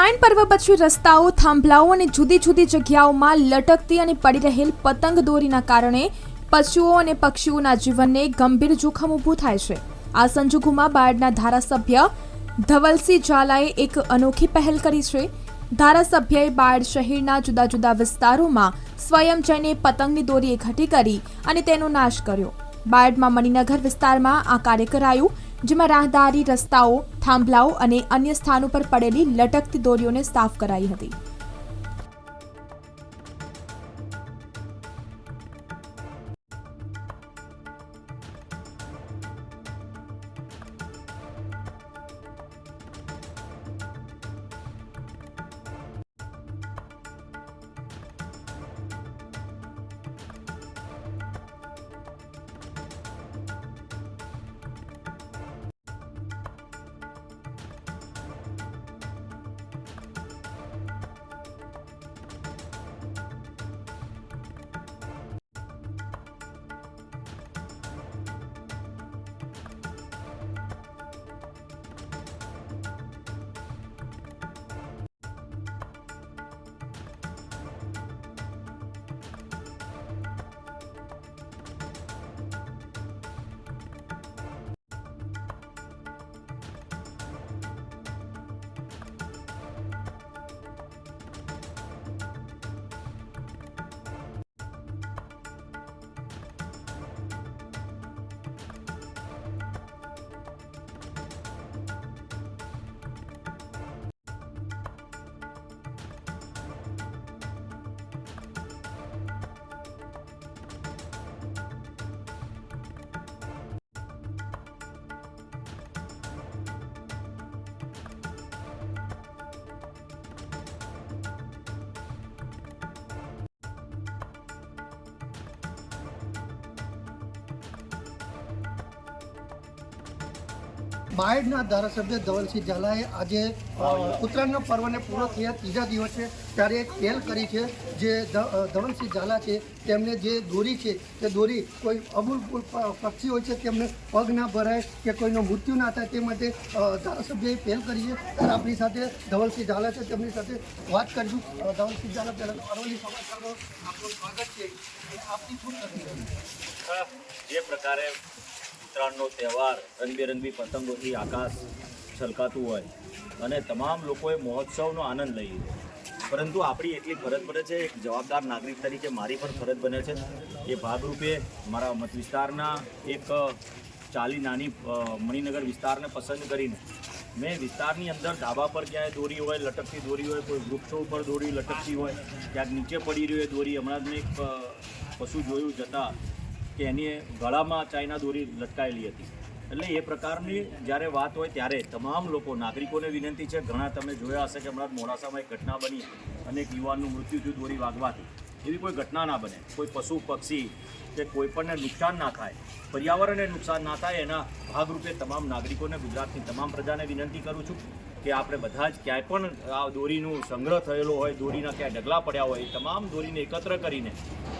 ઉત્તરાયણ પર્વ પછી રસ્તાઓ, થાંભલાઓ અને જુદી જુદી જગ્યાઓમાં લટકતી અને પડી રહેલ પતંગ દોરીના કારણે પશુઓ અને પક્ષીઓના જીવનને ગંભીર જોખમ ઊભું થાય છે. આ સંજોગોમાં બાયડના ધારાસભ્ય ધવલસિંહ ઝાલાએ એક અનોખી પહેલ કરી છે. ધારાસભ્યએ બાયડ શહેરના જુદા જુદા વિસ્તારોમાં સ્વયં જઈને પતંગની દોરી એકઠી કરી અને તેનો નાશ કર્યો. બાયડમાં મણિનગર વિસ્તારમાં આ કાર્ય કરાયું. જેમાં રાહદારી રસ્તાઓ થાંભલાઓ અને અન્ય સ્થાનો પર પડેલી લટકતી દોરીઓને સાફ કરાઈ હતી. બાયડના ધારાસભ્ય ધવલસિંહ ઝાલાએ આજે ઉત્તરાયણના પર્વને પૂરો થયા ત્રીજા દિવસે ત્યારે એક પહેલ કરી છે જે ધવલસિંહ ઝાલા છે તેમને જે દોરી છે તે દોરી કોઈ પ- પક્ષી હોય છે તેમને પગ ના ભરાય કે કોઈનો મૃત્યુ ના થાય તે માટે ધારાસભ્યએ પહેલ કરી છે. ત્યારે આપણી સાથે ધવલસિંહ ઝાલા છે તેમની સાથે વાત કરીશું. ધવલસિંહ ઝાલા પહેલાં અરવલ્લી સમાચારમાં આપનું સ્વાગત છે. આપની શું જે પ્રકારે ઉત્તરાયણનો તહેવાર રંગબેરંગી પતંગોથી આકાશ છલકાતું હોય અને તમામ લોકોએ મહોત્સવનો આનંદ લઈ પરંતુ આપણી એટલી ફરજ પડે છે, એક જવાબદાર નાગરિક તરીકે મારી પણ ફરજ બને છે એ ભાગરૂપે મારા મત વિસ્તારના એક ચાલી નાની મણિનગર વિસ્તારને પસંદ કરીને મેં વિસ્તારની અંદર ધાબા પર ક્યાંય દોરી હોય, લટકતી દોરી હોય, કોઈ વૃક્ષો ઉપર દોરી લટકતી હોય, ક્યાંક નીચે પડી રહી હોય દોરી હમણાં જ મેં એક પશુ જોયું જતાં કે એની ગળામાં ચાઇના દોરી લટકાયેલી હતી. એટલે એ પ્રકારની જ્યારે વાત હોય ત્યારે તમામ લોકો, નાગરિકોને વિનંતી છે, ઘણા તમે જોયા હશે કે હમણાં મોડાસામાં એક ઘટના બની અને એક યુવાનનું મૃત્યુ થયું દોરી વાગવાથી. એવી કોઈ ઘટના ના બને. કોઈ પશુ, પક્ષી કે કોઈ પણને નુકસાન ના થાય. પર્યાવરણને નુકસાન ના થાય એના ભાગરૂપે તમામ નાગરિકોને ગુજરાતની તમામ પ્રજાને વિનંતી કરું છું કે આપણે બધા જ ક્યાંય પણ આ દોરીનું સંગ્રહ થયેલો હોય, દોરીના ક્યાંય ઢગલા પડ્યા હોય, એ તમામ દોરીને એકત્ર કરીને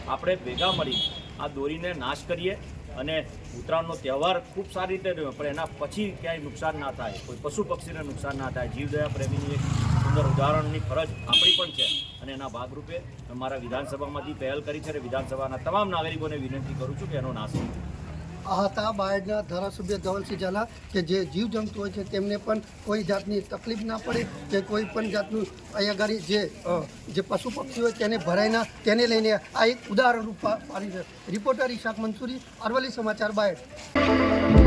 આપણે ભેગા મળી આ દોરીને નાશ કરીએ અને ઉત્તરાયણનો તહેવાર ખૂબ સારી રીતે રહ્યો, પણ એના પછી ક્યાંય નુકસાન ના થાય. કોઈ પશુ, પક્ષીને નુકસાન ના થાય. જીવદયા પ્રેમીની એક સુંદર ઉદાહરણની ફરજ આપણી પણ છે. અને એના ભાગરૂપે અમારા વિધાનસભામાંથી પહેલ કરી છે અને વિધાનસભાના તમામ નાગરિકોને વિનંતી કરું છું કે એનો નાશ હતા બાયડના ધારાસભ્ય ધવલસિંહ ઝાલા કે જે જીવજંતુ હોય છે, તેમને પણ કોઈ જાતની તકલીફ ના પડે કે કોઈ પણ જાતનું અહીંયા ગાડી જે જે પશુ પક્ષી હોય તેને ભરાય ના, તેને લઈને આ એક ઉદાહરણ રૂપ પાડી છે. રિપોર્ટર ઈશાક મંસૂરી, અરવલ્લી સમાચાર બાયડ.